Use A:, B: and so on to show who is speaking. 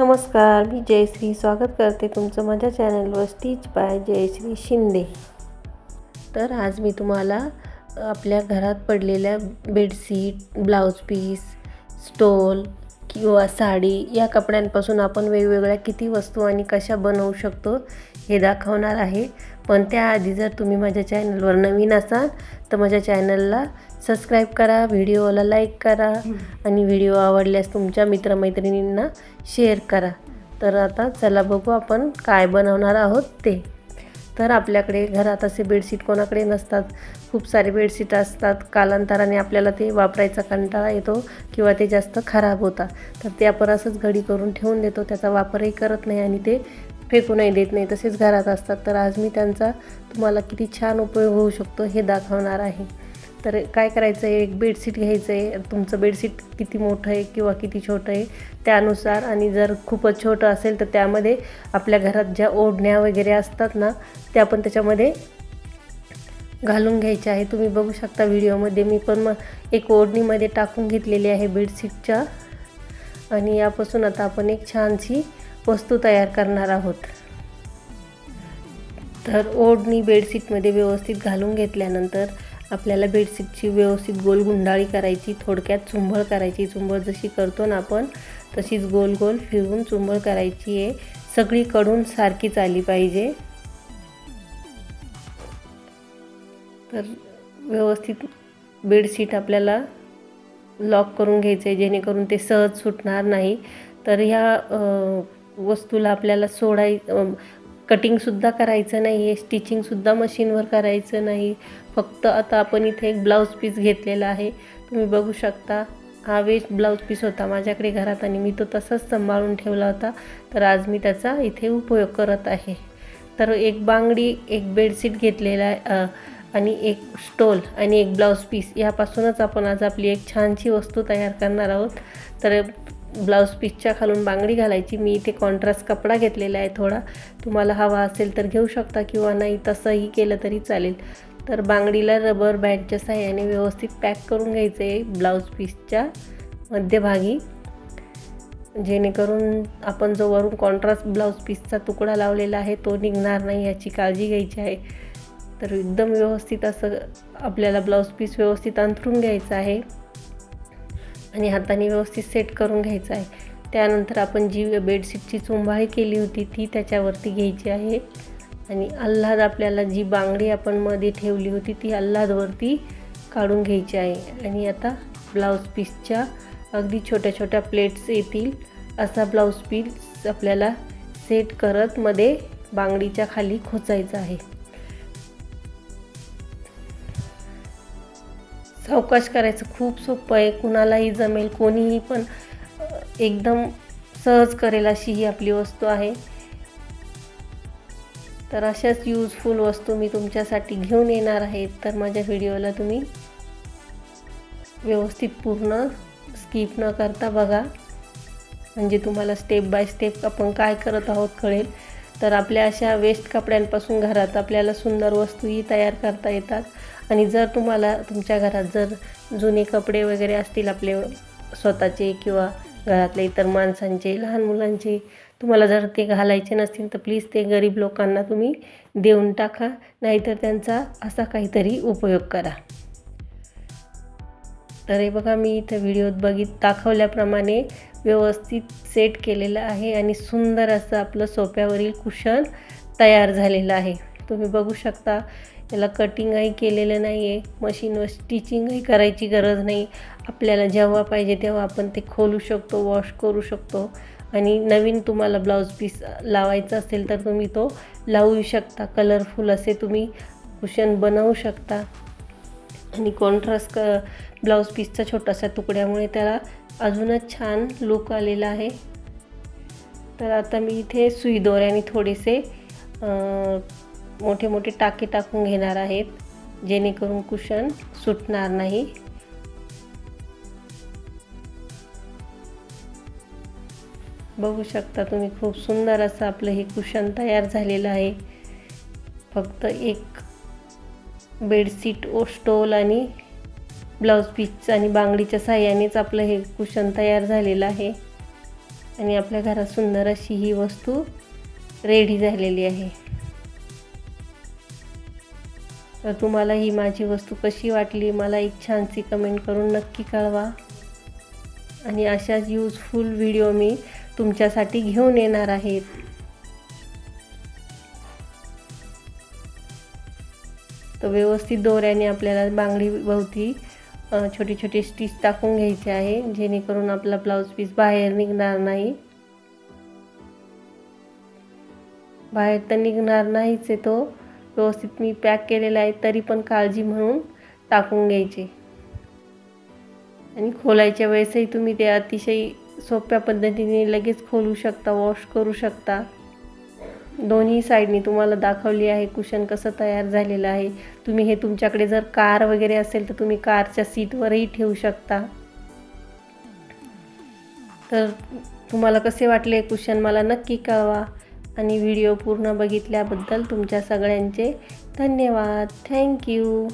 A: नमस्कार मी जयश्री. स्वागत करते तुमचं माझ्या चॅनलवर स्टिच बाय जयश्री शिंदे. तर आज मी तुम्हाला आपल्या घरात पडलेल्या बेडशीट ब्लाऊज पीस स्टोल किंवा साडी या कपड्यांपासून आपण वेगवेगळ्या किती वस्तू आणि कशा बनवू शकतो हे दाखवणार आहे. पण त्याआधी जर तुम्ही माझ्या चॅनलवर नवीन असाल तर माझ्या चॅनलला सबस्क्राईब करा व्हिडिओला लाईक करा आणि व्हिडिओ आवडल्यास तुमच्या मित्रमैत्रिणींना शेअर करा. तर आता चला बघू आपण काय बनवणार आहोत ते. तर आपल्याकडे घरात असे बेडशीट कोणाकडे नसतात. खूप सारे बेडशीट असतात. कालांतराने आपल्याला ते वापरायचा कंटाळा येतो किंवा ते जास्त खराब होतात. तर ते आपण असंच घडी करून ठेवून देतो. त्याचा वापरही करत नाही आणि ते फेकूनही देत नाही. तसेच घरात असतात. तर आज मी त्यांचा तुम्हाला किती छान उपयोग होऊ शकतो हे दाखवणार आहे. तर काय करायचं आहे? एक बेडशीट घ्यायचं आहे. तुमचं बेडशीट किती मोठं आहे किंवा किती छोटं आहे त्यानुसार आणि जर खूपच छोटं असेल तर त्यामध्ये आपल्या घरात ज्या ओढण्या वगैरे असतात ना त्या पण त्याच्यामध्ये घालून घ्यायच्या आहे. तुम्ही बघू शकता व्हिडिओमध्ये. मी पण मग एक ओढणीमध्ये टाकून घेतलेली आहे बेडशीटच्या. आणि यापासून आता आपण एक छानशी वस्तू तयार करणार आहोत. तर ओढणी बेडशीटमध्ये व्यवस्थित घालून घेतल्यानंतर आपल्याला बेडशीटची व्यवस्थित गोल गुंडाळी करायची थोडक्यात चुंबळ करायची. चुंबळ जशी करतो ना आपण तशीच गोल गोल फिरवून चुंबळ करायची आहे. सगळीकडून सारखीच आली पाहिजे. तर व्यवस्थित बेडशीट आपल्याला लॉक करून घ्यायचं आहे जेणेकरून ते सहज सुटणार नाही. तर ह्या वस्तूला आपल्याला सोडाय कटिंगसुद्धा करायचं नाही आहे स्टिचिंगसुद्धा मशीनवर करायचं नाही. फक्त आता आपण इथे एक ब्लाऊज पीस घेतलेला आहे. तुम्ही बघू शकता हा वेस्ट ब्लाऊज पीस होता माझ्याकडे घरात आणि मी तो तसाच सांभाळून ठेवला होता. तर आज मी त्याचा इथे उपयोग करत आहे. तर एक बांगडी एक बेडशीट घेतलेला आहे आणि एक स्टोल आणि एक ब्लाऊज पीस यापासूनच आपण आज आपली एक छानशी वस्तू तयार करणार आहोत. तर ब्लाऊज पीसच्या खालून बांगडी घालायची. मी इथे कॉन्ट्रास्ट कपडा घेतलेला आहे थोडा. तुम्हाला हवा असेल तर घेऊ शकता किंवा नाही तसंही केलं तरी चालेल. तर बांगडीला रबर बँडच्या साह्याने व्यवस्थित पॅक करून घ्यायचं आहे ब्लाऊज पीसच्या मध्यभागी. जेणेकरून आपण जो वरून कॉन्ट्रास्ट ब्लाऊज पीसचा तुकडा लावलेला आहे तो निघणार नाही याची काळजी घ्यायची आहे. तर एकदम व्यवस्थित असं आपल्याला ब्लाऊज पीस व्यवस्थित अंथरून घ्यायचं आहे. आणि हाताने व्यवस्थित सेट करून घ्यायचं आहे. त्यानंतर आपण जी बेडशीटची चुंबाळी केली होती ती त्याच्यावरती घ्यायची आहे. आणि अल्लाद आपल्याला जी बांगडी आपण मध्ये ठेवली होती ती अल्लादवरती काढून घ्यायची आहे. आणि आता ब्लाऊज पीसच्या अगदी छोट्या छोट्या प्लेट्स येतील. असा ब्लाऊज पीस आपल्याला सेट करत मध्ये बांगडीच्या खाली खोचायचं आहे. सावकाश करायचं खूप सोपं आहे. कुणालाही जमेल कोणीही पण एकदम सहज करेल अशी ही आपली वस्तू आहे. तर अशाच यूजफुल वस्तू मी तुमच्यासाठी घेऊन येणार आहे. तर माझ्या व्हिडिओला तुम्ही व्यवस्थित पूर्ण स्किप न करता बघा. म्हणजे तुम्हाला स्टेप बाय स्टेप आपण काय करत आहोत कळेल. तर आपल्या अशा वेस्ट कपड्यांपासून घरात आपल्याला सुंदर वस्तूही तयार करता येतात. आणि जर तुम्हाला तुमच्या घरात जर जुने कपडे वगैरे असतील आपले स्वतःचे किंवा घरातले इतर माणसांचे लहान मुलांचे तुम्हाला जर ते घालायचे नसतील तर प्लीज ते गरीब लोकांना तुम्ही देऊन टाका. नाहीतर त्यांचा असा काहीतरी उपयोग करा. तर हे बघा मी इथं व्हिडिओत बघित दाखवल्याप्रमाणे व्यवस्थित सेट केलेलं आहे आणि सुंदर असं आपलं सोप्यावरील कुशन तयार झालेलं आहे. तुम्ही बघू शकता त्याला कटिंगही केलेलं नाही आहे मशीनवर स्टिचिंगही करायची गरज नाही. आपल्याला जेव्हा पाहिजे तेव्हा आपण ते खोलू शकतो वॉश करू शकतो. आणि नवीन तुम्हाला ब्लाऊज पीस लावायचा असेल तर तुम्ही तो लावू शकता. कलरफुल असे तुम्ही कुशन बनवू शकता. आणि कॉन्ट्रास्ट क ब्लाऊज पीसचा छोटासा तुकड्यामुळे त्याला अजूनच छान लुक आलेला आहे. तर आता मी इथे सुई दोऱ्याने थोडेसे मोठे मोठे टाके टाकून घेणार आहेत जेणेकरून कुशन सुटणार नाही. बघू शकता तुम्ही खूप सुंदर असं आपलं हे कुशन तयार झालेलं आहे. फक्त एक बेडशीट ओ स्टोल आणि ब्लाऊज पीस आणि बांगडीच्या साह्यानेच आपलं हे कुशन तयार झालेलं आहे. आणि आपल्या घरात सुंदर अशी ही वस्तू रेडी झालेली आहे. तर तुम्हाला ही माझी वस्तू कशी वाटली मला एक छानशी कमेंट करून नक्की कळवा. आणि अशाच यूजफुल व्हिडिओ मी तुमच्यासाठी घेऊन येणार आहेत तर व्यवस्थित दोऱ्याने आपल्याला बांगडीभोवती छोटे छोटे स्टिच टाकून घ्यायचे आहे जेणेकरून आपला ब्लाऊज पीस बाहेर निघणार नाही. बाहेर तर निघणार नाहीच आहे तो. व्यवस्थित मी पॅक केलेला आहे तरी पण काळजी म्हणून टाकून घ्यायचे. आणि खोलायच्या वेळेसही तुम्ही ते अतिशय सोप्या पद्धतीने लगेच खोलू शकता वॉश करू शकता. दोन्ही साईडनी तुम्हाला दाखवली आहे कुशन कसं तयार झालेलं आहे. तुम्ही हे तुमच्याकडे जर कार वगैरे असेल तर तुम्ही कारच्या सीटवरही ठेवू शकता. तर तुम्हाला कसे वाटले कुशन? मला नक्की कळवा. आणि व्हिडिओ पूर्ण बघितल्याबद्दल तुमच्या सगळ्यांचे धन्यवाद. थँक्यू